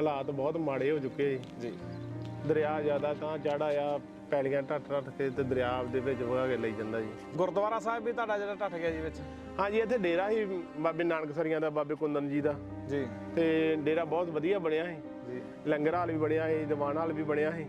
ਹਾਲਾਤ ਬਹੁਤ ਮਾੜੇ ਹੋ ਚੁੱਕੇ ਜੀ। ਦਰਿਆ ਜ਼ਿਆਦਾ ਤਾਂ ਚੜਾ ਆ ਪੈਲੀਆਂ ਟੱਟ ਟੱਟ ਕੇ ਤੇ ਦਰਿਆ ਦੇ ਵਿੱਚ ਵਗਾ ਕੇ ਲਈ ਜਾਂਦਾ ਜੀ। ਗੁਰਦੁਆਰਾ ਸਾਹਿਬ ਵੀ ਤੁਹਾਡਾ ਜਿਹੜਾ ਟੱਟ ਗਿਆ ਜੀ ਵਿੱਚ? ਹਾਂਜੀ ਇੱਥੇ ਡੇਰਾ ਹੀ ਬਾਬੇ ਨਾਨਕ ਸਰੀਆਂ ਦਾ ਬਾਬੇ ਕੁੰਦਨ ਜੀ ਦਾ। ਜੀ। ਤੇ ਡੇਰਾ ਬਹੁਤ ਵਧੀਆ ਬਣਿਆ ਸੀ। ਜੀ। ਲੰਗਰ ਹਾਲ ਵੀ ਬਣਿਆ ਸੀ ਦੀਵਾਨ ਹਾਲ ਵੀ ਬਣਿਆ ਸੀ।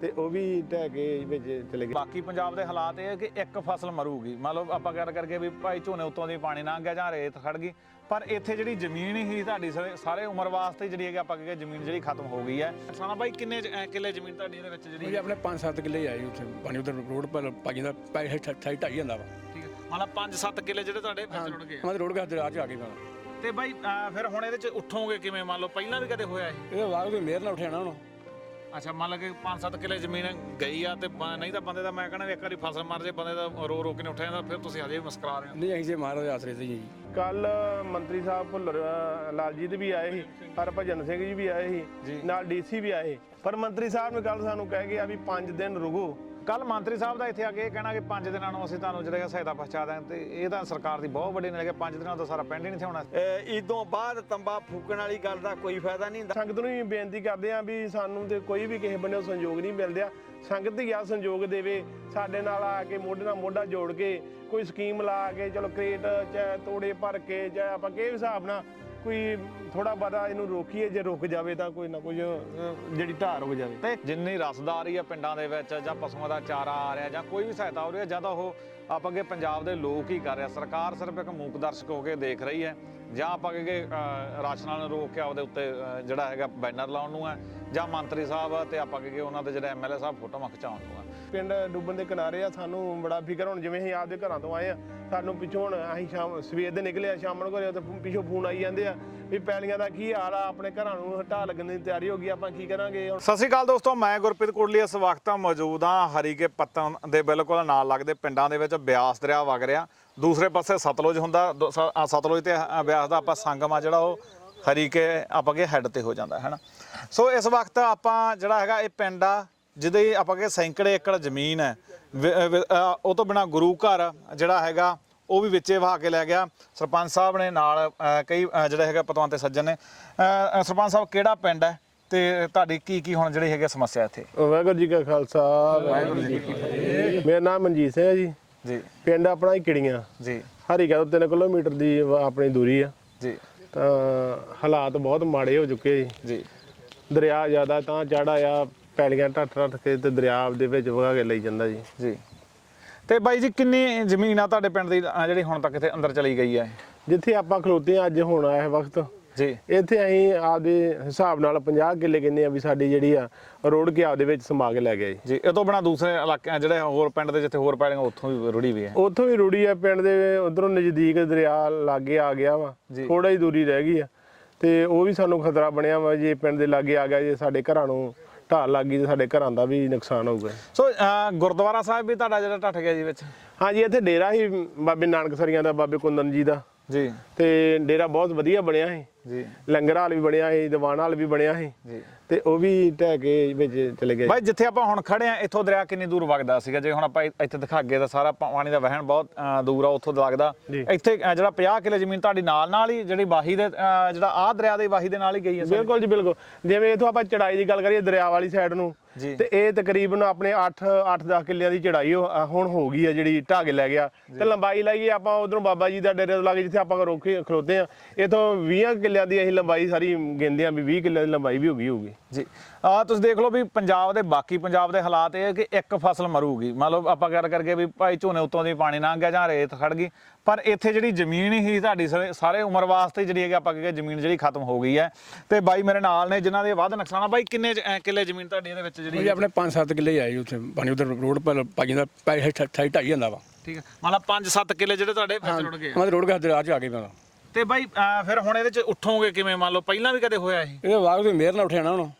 ਤੇ ਉਹ ਵੀ ਢਹਿ ਕੇ ਵਿੱਚ ਚਲੇ ਗਏ। ਬਾਕੀ ਪੰਜਾਬ ਦੇ ਹਾਲਾਤ ਇਹ ਹੈ ਕਿ ਇੱਕ ਫਸਲ ਮਰੂਗੀ। ਮੰਨ ਲਓ ਆਪਾਂ ਗੱਲ ਕਰਕੇ ਵੀ ਭਾਈ ਝੋਨੇ ਉੱਤੋਂ ਦੀ ਪਾਣੀ ਲੰਘ ਗਿਆ ਜਾਂ ਰੇਤ ਖੜ ਗਈ ਪਰ ਇੱਥੇ ਜਿਹੜੀ ਜ਼ਮੀਨ ਹੀ ਤੁਹਾਡੀ ਸਾਰੇ- ਸਾਰੇ ਉਮਰ ਵਾਸਤੇ ਜਿਹੜੀ ਹੈਗੀ ਆਪਾਂ ਕਹਿੰਦੇ ਜ਼ਮੀਨ ਜਿਹੜੀ ਖਤਮ ਹੋ ਗਈ ਹੈ। ਸਾਨਾ ਭਾਈ ਕਿੰਨੇ ਜ- ਅਹ ਕਿੱਲੇ ਜ਼ਮੀਨ ਤੁਹਾਡੀ ਇਹਦੇ ਵਿੱਚ ਜਿਹੜੀ ਜੀ ਆਪਣੇ 5-7 ਕਿੱਲੇ ਆਏ ਉੱਥੇ। ਪਾਣੀ ਉਧਰ ਰੋਡ ਪਰ ਪਾਈ ਜਾਂਦਾ ਪੈਸੇ ਠਾਈ ਢਾਈ ਜਾਂਦਾ ਵਾ। ਠੀਕ ਹੈ। ਮੰਨ ਲਾ 5-7 ਕਿੱਲੇ ਜਿਹੜੇ ਤੁਹਾਡੇ ਵਿੱਚ ਰੁੜ ਗਏ ਆ। ਦੇ ਰੋਡ ਗਾ ਦਰਿਆ ਚ ਆ ਗਏ ਮੈਂ ਤੇ ਬਾਈ ਅਹ ਫਿਰ ਹੁਣ ਇਹਦੇ ਚ ਉੱਠੋਗੇ ਕਿਵੇਂ? ਮੰਨ ਲਓ ਪਹਿਲਾਂ ਵੀ ਕਦੇ ਹੋਇਆ ਇਹ? ਇਹ ਵਾਗ ਦੇ ਮੇਰ ਨਾਲ ਉਠਿਆ ਨਾ ਉਹਨੂੰ ਅੱਛਾ ਮੰਨ ਲਓ ਕਿ 5-7 ਕਿੱਲੇ ਜ਼ਮੀਨ ਗਈ ਆ ਤੇ ਬ- ਨਹੀਂ ਤਾਂ ਬੰਦੇ ਦਾ ਮੈਂ ਕਹਿੰਦਾ ਵੀ ਇੱਕ ਵਾਰੀ ਫਸਲ ਮਰ ਜੇ ਬੰਦੇ ਦਾ ਰੋ ਰੋ ਕੇ ਨਹੀਂ ਉੱਠਿਆ ਜਾਂਦਾ ਫਿਰ ਤੁਸੀਂ ਹਜੇ ਵੀ ਮੁਸਕਰਾ ਰਹੇ ਹੋ। ਨਹੀਂ ਅਸੀਂ ਜੇ ਮਹਾਰਾਜ ਦੇ ਆਸਰੇ ਤੇ ਜੀ। ਕੱਲ ਮੰਤਰੀ ਸਾਹਿਬ ਭੁੱਲਰ ਅ, ਲਾਲਜੀਤ ਵੀ ਆਏ ਸੀ ਹਰਭਜਨ ਸਿੰਘ ਜੀ ਵੀ ਆਏ। ਸੀ ਨਾਲ ਡੀਸੀ ਵੀ ਆਏ ਪਰ ਮੰਤਰੀ ਸਾਹਿਬ ਨੇ ਕੱਲ ਸਾਨੂੰ ਕਹਿ ਗਿਆ ਵੀ 5 ਦਿਨ ਰੁਕੋ। ਕੱਲ ਮੰਤਰੀ ਸਾਹਿਬ ਦਾ ਇੱਥੇ ਆ ਕੇ ਇਹ ਕਹਿਣਾ ਕਿ 5 ਦਿਨਾਂ ਨੂੰ ਅਸੀਂ ਤੁਹਾਨੂੰ ਜਿਹੜਾ ਸਹਾਇਤਾ ਪਹੁੰਚਾ ਦਾਂਗੇ ਤੇ ਇਹ ਤਾਂ ਸਰਕਾਰ ਦੀ ਬਹੁਤ ਵੱਡੀ ਨੇ ਕਿ 5 ਦਿਨਾਂ ਤੋਂ ਸਾਰਾ ਪਿੰਡ ਹੀ ਨਹੀਂ ਥਿਆਉਣਾ ਇਦੋਂ ਬਾਅਦ ਤੰਬਾ ਫੂਕਣ ਵਾਲੀ ਗੱਲ ਦਾ ਕੋਈ ਫਾਇਦਾ ਨਹੀਂ ਹੁੰਦਾ। ਸੰਗਤ ਨੂੰ ਵੀ ਬੇਨਤੀ ਕਰਦੇ ਆਂ ਵੀ ਸਾਨੂੰ ਤੇ ਕੋਈ ਵੀ ਕਿਸੇ ਬੰਨੇ ਸੰਯੋਗ ਨਹੀਂ ਮਿਲਦਿਆ। ਸੰਗਤ ਹੀ ਆ ਸੰਯੋਗ ਦੇਵੇ। ਸਾਡੇ ਨਾਲ ਆ ਕੇ ਮੋਢੇ ਨਾਲ ਮੋਢਾ ਜੋੜ ਕੇ ਕੋਈ ਸਕੀਮ ਲਾ ਕੇ ਚਲੋ ਕ੍ਰੇਟ ਚਾਹੇ ਤੋੜੇ ਭਰ ਕੇ ਚਾਹੇ ਆਪਾਂ ਕਿਹ ਹਿਸਾਬ ਨਾਲ ਕੋਈ ਥੋੜਾ ਬਹੁਤਾ ਇਹਨੂੰ ਰੋਕੀਏ ਜੇ ਰੁਕ ਜਾਵੇ ਤਾਂ ਕੋਈ ਨਾ ਕੁਝ ਅ, ਜਿਹੜੀ ਢਾਹ ਹੋ ਜਾਵੇ। ਤੇ ਜਿੰਨੀ ਰਸਦਾਰੀ ਆ ਪਿੰਡਾਂ ਦੇ ਵਿੱਚ ਜਾਂ ਪਸ਼ੂਆਂ ਦਾ ਚਾਰਾ ਆ ਰਿਹਾ ਜਾਂ ਕੋਈ ਵੀ ਸਹਾਇਤਾ ਹੋ ਰਹੀ ਹੈ ਜਾਂ ਤਾਂ ਉਹ ਆਪਾਂ ਅੱਗੇ ਪੰਜਾਬ ਦੇ ਲੋਕ ਹੀ ਕਰ ਰਿਹਾ। ਸਰਕਾਰ ਸਿਰਫ ਇੱਕ ਮੂਕ ਦਰਸ਼ਕ ਹੋ ਕੇ ਦੇਖ ਰਹੀ ਹੈ। ਜਾਂ ਆਪਾਂ ਅੱਗੇ ਅਹ, ਰਾਸ਼ਨਾਂ ਨੂੰ ਰੋਕ ਕੇ ਆਪਦੇ ਉੱਤੇ ਜਿਹੜਾ ਹੈਗਾ ਬੈਨਰ ਲਾਉਣ ਨੂੰ ਹੈ। ਜਾਂ ਮੰਤਰੀ ਸਾਹਿਬ ਤੇ ਆਪਾਂ ਅੱਗੇ ਉਹਨਾਂ ਦੇ ਜਿਹੜੇ ਐਮਐਲਏ ਸਾਹਿਬ ਫੋਟੋਆਂ ਖਿਚਾਉਣ ਨੂੰ ਹੈ। ਪਿੰਡ ਡੁੱਬਣ ਦੇ ਕਿਨਾਰੇ ਆ ਸਾਨੂੰ ਬੜਾ ਫਿਕਰ ਹੁਣ ਜਿਵੇਂ ਅਸੀਂ ਆਪਦੇ ਘਰਾਂ ਤੋਂ ਆਏ ਆ ਸਾਨੂੰ ਪਿੱਛੋਂ ਹੁਣ ਅਸੀਂ ਸ਼ਾਮ ਸਵੇਰ ਦੇ ਨਿਕਲੇ ਆ ਸ਼ਾਮ ਨੂੰ ਘਰੇ ਤੇ ਪਿੱਛੋਂ ਫੋਨ ਆਈ ਜਾਂਦੇ ਆ ਵੀ ਪੈਲੀਆਂ ਦਾ ਕੀ ਹਾਲ ਆ ਆਪਣੇ ਘਰਾਂ ਨੂੰ ਹਟਾ ਲੱਗਣ ਦੀ ਤਿਆਰੀ ਹੋ ਗਈ ਆਪਾਂ ਕੀ ਕਰਾਂਗੇ? ਸਤਿ ਸ਼੍ਰੀ ਅਕਾਲ ਦੋਸਤੋ ਮੈਂ ਗੁਰਪ੍ਰੀਤ ਕੋਟਲੀ ਇਸ ਵਕਤ ਮੌਜੂਦ ਹਾਂ ਹਰੀਕੇ ਪੱਤਨ ਦੇ ਬਿਲਕੁਲ ਨਾਲ ਲੱਗਦੇ ਪਿੰਡਾਂ ਦੇ ਵਿੱਚ। ਬਿਆਸ ਦਰਿਆ ਵਗ ਰਿਹਾ। ਦੂਸਰੇ ਪਾਸੇ ਸਤਲੁਜ ਹੁੰਦਾ ਦੋ- ਸ- ਅ, ਸਤਲੁਜ ਤੇ ਅ, ਬਿਆਸ ਦਾ ਆਪਾਂ ਸੰਗਮ ਆ ਜਿਹੜਾ ਉਹ ਹਰੀਕੇ ਆਪਾਂ ਕੇ ਹੈੱਡ ਤੇ ਹੋ ਜਾਂਦਾ ਹੈ ਨਾ? ਸੋ ਇਸ ਵਕਤ ਆਪਾਂ ਜਿਹੜਾ ਹੈਗਾ ਇਹ ਪਿੰਡ ਆ ਜਿਹਦੇ ਆਪਾਂ ਕੇ ਸੈਂਕੜੇ ਏਕੜ ਜ਼ਮੀਨ ਹੈ ਵਿ- ਅ, ਵਿ- ਅ, ਉਹ ਤੋਂ ਬਿਨਾ ਗੁਰੂ ਘਰ ਜਿਹੜਾ ਹੈਗਾ ਉਹ ਵੀ ਵਿੱਚੇ ਵਹਾ ਕੇ ਲੈ ਗਿਆ। ਸਰਪੰਚ ਸਾਹਿਬ ਨੇ ਨਾਲ ਅ, ਕਈ ਅ, ਜਿਹੜੇ ਹੈਗਾ ਪਤਵੰਤੇ ਸੱਜਣ ਨੇ। ਅ, ਅ, ਸਰਪੰਚ ਸਾਹਿਬ ਕਿਹੜਾ ਪਿੰਡ ਹੈ ਤੇ ਤੁਹਾਡੀ ਕੀ ਕੀ ਹੁਣ ਜਿਹੜੀ ਹੈਗੀ ਸਮੱਸਿਆ ਇੱਥੇ? ਵਾਹਿਗੁਰੂ ਜੀ ਕਾ ਖਾਲਸਾ ਵਾਹਿਗੁਰੂ ਜੀ ਕੀ ਫਤਿਹ। ਮੇਰਾ ਨਾਮ ਮਨਜੀਤ ਸਿੰਘ ਹੈ ਜੀ। ਜੀ। ਪਿੰਡ ਆਪਣਾ ਹੀ ਕਿੜੀਆਂ ਜੀ। ਹਰੀਕਾ ਤੋਂ 3 ਕਿਲੋਮੀਟਰ ਦੀ ਆਪਣੀ ਦੂਰੀ ਆ। ਜੀ। ਤਾਂ ਹਾਲਾਤ ਬਹੁਤ ਮਾੜੇ ਹੋ ਚੁੱਕੇ ਜੀ। ਜੀ। ਦਰਿਆ ਜ਼ਿਆਦਾ ਤਾਂ ਚੜਾ ਆ ਪੈਲੀਆਂ ਟੱਟ ਟੱਟ ਕੇ ਤੇ ਦਰਿਆ ਦੇ ਵਿੱਚ ਵਗਾ ਕੇ ਲਈ ਜਾਂਦਾ ਜੀ। ਜੀ। ਤੇ ਬਾਈ ਜੀ ਕਿੰਨੀ ਜ਼ਮੀਨ ਆ ਤੁਹਾਡੇ ਪਿੰਡ ਦੀ ਜਿਹੜੀ ਹੁਣ ਤੱਕ ਇੱਥੇ ਅੰਦਰ ਚਲੀ ਗਈ ਹੈ ਜਿੱਥੇ ਆਪਾਂ ਖਲੋਤੇ ਆ ਅੱਜ ਹੁਣ ਆਇਆ ਵਕਤ। ਜੀ। ਇੱਥੇ ਅਸੀਂ ਆਪਦੇ ਹਿਸਾਬ ਨਾਲ 50 ਕਿੱਲੇ ਕਹਿੰਦੇ ਆ ਵੀ ਸਾਡੀ ਜਿਹੜੀ ਆ ਰੋਡ ਕੇ ਆਪਦੇ ਵਿੱਚ ਸਮਾ ਕੇ ਲੈ ਗਿਆ ਜੀ। ਜੀ ਇਹ ਤੋਂ ਬਿਨਾ ਦੂਸਰੇ ਇਲਾਕਿਆਂ ਜਿਹੜੇ ਹੋਰ ਪਿੰਡ ਦੇ ਜਿੱਥੇ ਹੋਰ ਪੈੜੀਆਂ ਉੱਥੋਂ ਵੀ ਰੁੜੀ ਵੀ ਹੈ। ਉੱਥੋਂ ਵੀ ਰੂੜੀ ਆ ਪਿੰਡ ਦੇ ਉਧਰੋਂ ਨਜ਼ਦੀਕ ਦਰਿਆ ਲਾਗੇ ਆ ਗਿਆ ਵਾ। ਥੋੜਾ ਹੀ ਦੂਰੀ ਰਹਿ ਗਈ ਆ। ਤੇ ਉਹ ਵੀ ਸਾਨੂੰ ਖਤਰਾ ਬਣਿਆ ਵਾ ਜੇ ਪਿੰਡ ਦੇ ਲਾਗੇ ਆ ਗਿਆ ਜੇ ਸਾਡੇ ਘਰਾਂ ਨੂੰ ਢਾਲ ਲੱਗ ਗਈ ਤੇ ਸਾਡੇ ਘਰਾਂ ਦਾ ਵੀ ਨੁਕਸਾਨ ਹੋਊਗਾ। ਸੋ ਗੁਰਦੁਆਰਾ ਸਾਹਿਬ ਵੀ ਤੁਹਾਡਾ ਜਿਹੜਾ ਟੱਟ ਗਿਆ ਜੀ ਵਿੱਚ? ਹਾਂਜੀ ਇੱਥੇ ਡੇਰਾ ਹੀ ਬਾਬੇ ਨਾਨਕ ਸਰੀਆਂ ਦਾ ਬਾਬੇ ਕੁੰਦਨ ਜੀ ਦਾ। ਜੀ। ਤੇ ਡੇਰਾ ਬਹੁਤ ਵਧੀਆ ਬਣਿਆ ਸੀ। ਜੀ। ਲੰਗਰ ਹਾਲ ਵੀ ਬਣਿਆ ਸੀ ਦੀਵਾਨ ਹਾਲ ਵੀ ਬਣਿਆ ਸੀ। ਜੀ। ਤੇ ਉਹ ਵੀ ਢਹਿ ਕੇ ਵਿੱਚ ਚਲੇ ਗਏ। ਬਾਈ ਜਿੱਥੇ ਆਪਾਂ ਹੁਣ ਖੜੇ ਆ ਇੱਥੋਂ ਦਰਿਆ ਕਿੰਨੀ ਦੂਰ ਵਗਦਾ ਸੀਗਾ। ਜੇ ਹੁਣ ਆਪਾਂ ਇੱਥੇ ਦਿਖਾਗੇ ਤਾਂ ਸਾਰਾ ਪਾ- ਪਾਣੀ ਦਾ ਵਹਿਣ ਬਹੁਤ ਦੂਰ ਆ ਉੱਥੋਂ ਲੱਗਦਾ। ਇੱਥੇ ਜਿਹੜਾ 50 ਕਿੱਲੇ ਜ਼ਮੀਨ ਤੁਹਾਡੀ ਨਾਲ ਨਾਲ ਹੀ ਜਿਹੜੀ ਵਾਹੀ ਦੇ ਜਿਹੜਾ ਆਹ ਦਰਿਆ ਦੇ ਵਾਹੀ ਦੇ ਨਾਲ ਹੀ ਗਈ ਹੈ ਸਾਰੀ? ਬਿਲਕੁਲ ਜੀ ਬਿਲਕੁਲ। ਜਿਵੇਂ ਇਥੋਂ ਆਪਾਂ ਚੜਾਈ ਦੀ ਗੱਲ ਕਰੀਏ ਦਰਿਆ ਵਾਲੀ ਸਾਈਡ ਨੂੰ। ਤੇ ਇਹ ਤਕਰੀਬਨ ਆਪਣੇ 8 8-10 ਕਿੱਲਿਆਂ ਦੀ ਚੜਾਈ ਹੁਣ ਹੋ ਗਈ ਹੈ ਜਿਹੜੀ ਢਾਗੇ ਲੈ ਗਿਆ। ਤੇ ਲੰਬਾਈ ਲਾਈਏ ਆਪਾਂ ਉਧਰੋਂ ਬਾਬਾ ਜੀ ਦਾ ਡੇਰੇ ਤੋਂ ਲਾਗੇ ਜਿੱਥੇ ਆਪਾਂ ਰੋਕੇ ਖਲੋਤੇ ਆ ਇਥੋਂ 20 ਕਿੱਲਿਆਂ ਦੀ ਅਸੀਂ ਲੰਬਾਈ ਸਾਰੀ ਗਿਣਦੇ ਆ ਵੀ 20 ਕਿੱਲਿਆਂ ਦੀ ਲੰਬਾਈ ਵੀ ਹੋ ਗਈ ਹੋਊਗੀ। ਜੀ। ਆ ਤੁਸੀਂ ਦੇਖ ਲਓ ਵੀ ਪੰਜਾਬ ਦੇ ਬਾਕੀ ਪੰਜਾਬ ਦੇ ਹਾਲਾਤ ਇਹ ਹੈ ਕਿ ਇੱਕ ਫਸਲ ਮਰੂਗੀ। ਮੰਨ ਲਓ ਆਪਾਂ ਗੱਲ ਕਰਕੇ ਵੀ ਭਾਈ ਝੋਨੇ ਉੱਤੋਂ ਦੀ ਪਾਣੀ ਲੰਘ ਗਿਆ ਜਾਂ ਰੇਤ ਖੜ ਗਈ। ਪਰ ਇੱਥੇ ਜਿਹੜੀ ਜ਼ਮੀਨ ਹੀ ਤੁਹਾਡੀ ਸਾਰੇ- ਉਮਰ ਵਾਸਤੇ ਜਿਹੜੀ ਹੈਗੀ ਆਪਾਂ ਕਹਿੰਦੇ ਜ਼ਮੀਨ ਜਿਹੜੀ ਖਤਮ ਹੋ ਗਈ ਹੈ। ਤੇ ਬਾਈ ਮੇਰੇ ਨਾਲ ਨੇ ਜਿਨ੍ਹਾਂ ਦੇ ਵੱਧ ਨੁਕਸਾਨ ਆ। ਬਾਈ ਕਿੰਨੇ ਕਿੱਲੇ ਜ਼ਮੀਨ ਤੁਹਾਡੀ ਇਹਦੇ ਵਿੱਚ ਜਿਹੜੀ ਆਪਣੇ 5-7 ਕਿੱਲੇ ਆਏ ਉੱਥੇ। ਪਾਣੀ ਉਧਰ ਰੋਡ ਪਰ ਪਾਈ ਜਾਂਦਾ ਪੈਸੇ ਢਾਈ ਜਾਂਦਾ ਵਾ। ਠੀਕ ਹੈ। ਮੰਨ ਲਾ 5-7 ਕਿੱਲੇ ਜਿਹੜੇ ਤੁਹਾਡੇ ਵਿੱਚ ਰੁੜ ਗਏ ਦੇ ਰੋਡ ਗਾ ਦਰਿਆ ਚ ਆ ਗਏ ਮੈਂ ਤੇ ਬਾਈ ਅਹ ਫਿਰ ਹੁਣ ਇਹਦੇ ਚ ਉੱਠੋਗੇ ਕਿਵੇਂ? ਮੰਨ ਲਓ ਪਹਿਲਾਂ ਵੀ ਕਦੇ ਹੋਇਆ ਇਹ? ਇਹ ਵਾਗ ਦੇ ਮੇਰ ਨਾਲ ਉਠਿਆ ਨਾ ਉਹਨੂੰ।